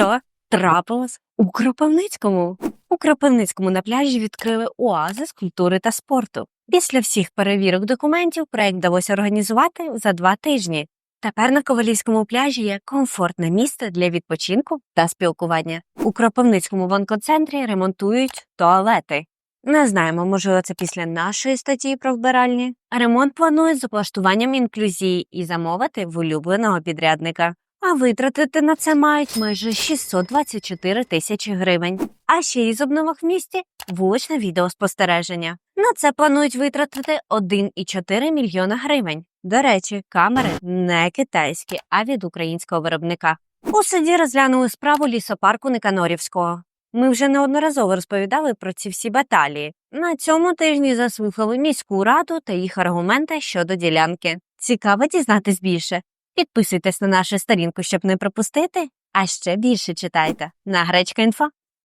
Що трапилось у Кропивницькому? У Кропивницькому на пляжі відкрили оазис культури та спорту. Після всіх перевірок документів проект вдалося організувати за два тижні. Тепер на Ковалівському пляжі є комфортне місце для відпочинку та спілкування. У Кропивницькому вонкоцентрі ремонтують туалети. Не знаємо, можливо, це після нашої статті про вбиральні. Ремонт планують з облаштуванням інклюзії і замовити в улюбленого підрядника. А витратити на це мають майже 624 тисячі гривень. А ще із обновок в місті вуличне відеоспостереження. На це планують витратити 1,4 мільйона гривень. До речі, камери не китайські, а від українського виробника. У суді розглянули справу лісопарку Никанорівського. Ми вже неодноразово розповідали про ці всі баталії. На цьому тижні заслухали міську раду та їх аргументи щодо ділянки. Цікаво дізнатись більше. Підписуйтесь на нашу сторінку, щоб не пропустити, а ще більше читайте на Гречка Інфо.